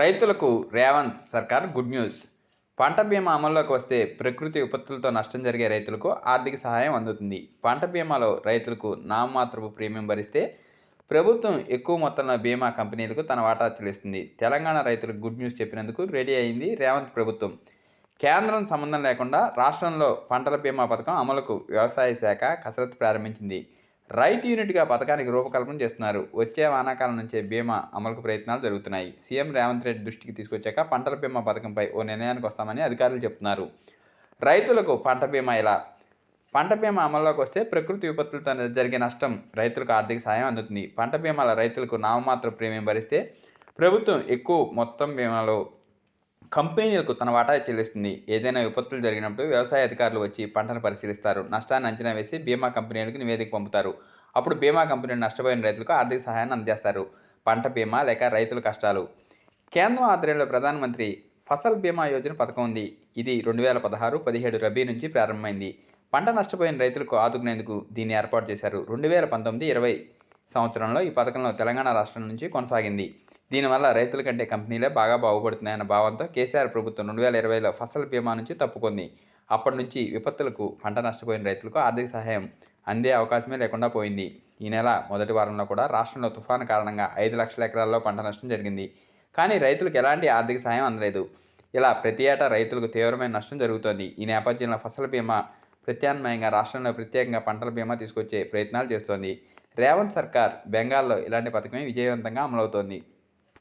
రైతులకు రేవంత్ సర్కార్ good news. పంట బీమా అమల్లోకి వస్తే ప్రకృతి విపత్తులతో నష్టం జరిగే రైతులకు ఆర్థిక సహాయం అందుతుంది. పంట బీమాలో రైతులకు నామమాత్రపు ప్రీమియం భరిస్తే ప్రభుత్వం ఎక్కువ మొత్తంలో బీమా కంపెనీలకు తన వాటా చెల్లిస్తుంది. తెలంగాణ రైతులకు గుడ్ న్యూస్ చెప్పినందుకు రెడీ అయింది రేవంత్ ప్రభుత్వం. కేంద్రం సంబంధం లేకుండా రాష్ట్రంలో పంటల బీమా పథకం అమలుకు వ్యవసాయ శాఖ కసరత్తు ప్రారంభించింది. రైతు యూనిట్గా పథకానికి రూపకల్పన చేస్తున్నారు. వచ్చే వానాకాలం నుంచే బీమా అమలుకు ప్రయత్నాలు జరుగుతున్నాయి. సీఎం రేవంత్ రెడ్డి దృష్టికి తీసుకొచ్చాక పంటల బీమా పథకంపై ఓ నిర్ణయానికి వస్తామని అధికారులు చెప్తున్నారు. రైతులకు పంట బీమా ఇలా పంట బీమా అమల్లోకి వస్తే ప్రకృతి విపత్తులతో జరిగే నష్టం రైతులకు ఆర్థిక సాయం అందుతుంది. పంట బీమాల రైతులకు నామమాత్ర ప్రీమియం భరిస్తే ప్రభుత్వం ఎక్కువ మొత్తం బీమాలో కంపెనీలకు తన వాటా చెల్లిస్తుంది. ఏదైనా విపత్తులు జరిగినప్పుడు వ్యవసాయ అధికారులు వచ్చి పంటను పరిశీలిస్తారు. నష్టాన్ని అంచనా వేసి బీమా కంపెనీలకు నివేదిక పంపుతారు. అప్పుడు బీమా కంపెనీలు నష్టపోయిన రైతులకు ఆర్థిక సహాయాన్ని అందజేస్తారు. పంట బీమా లేక రైతుల కష్టాలు. కేంద్రం ఆధ్వర్యంలో ప్రధానమంత్రి ఫసల్ బీమా యోజన పథకం ఉంది. ఇది రెండు వేల పదహారు పదిహేడు రబీ నుంచి ప్రారంభమైంది. పంట నష్టపోయిన రైతులకు ఆదుకునేందుకు దీన్ని ఏర్పాటు చేశారు. రెండు వేల పంతొమ్మిది ఇరవై సంవత్సరంలో ఈ పథకంలో తెలంగాణ రాష్ట్రం నుంచి కొనసాగింది. దీనివల్ల రైతుల కంటే కంపెనీలే బాగా బాగుపడుతున్నాయన్న భావంతో కేసీఆర్ ప్రభుత్వం రెండు వేల ఇరవైలో ఫసల్ బీమా నుంచి తప్పుకుంది. అప్పటి నుంచి విపత్తులకు పంట నష్టపోయిన రైతులకు ఆర్థిక సహాయం అందే అవకాశమే లేకుండా పోయింది. ఈ నెల మొదటి వారంలో కూడా రాష్ట్రంలో తుఫాను కారణంగా ఐదు లక్షల ఎకరాల్లో పంట నష్టం జరిగింది. కానీ రైతులకు ఎలాంటి ఆర్థిక సహాయం అందలేదు. ఇలా ప్రతి ఏటా రైతులకు తీవ్రమైన నష్టం జరుగుతోంది. ఈ నేపథ్యంలో ఫసల్ బీమా ప్రత్యామ్నాయంగా రాష్ట్రంలో ప్రత్యేకంగా పంటల బీమా తీసుకొచ్చే ప్రయత్నాలు చేస్తోంది. రేవంత్ సర్కార్ బెంగాల్లో ఇలాంటి పథకమే విజయవంతంగా అమలవుతోంది.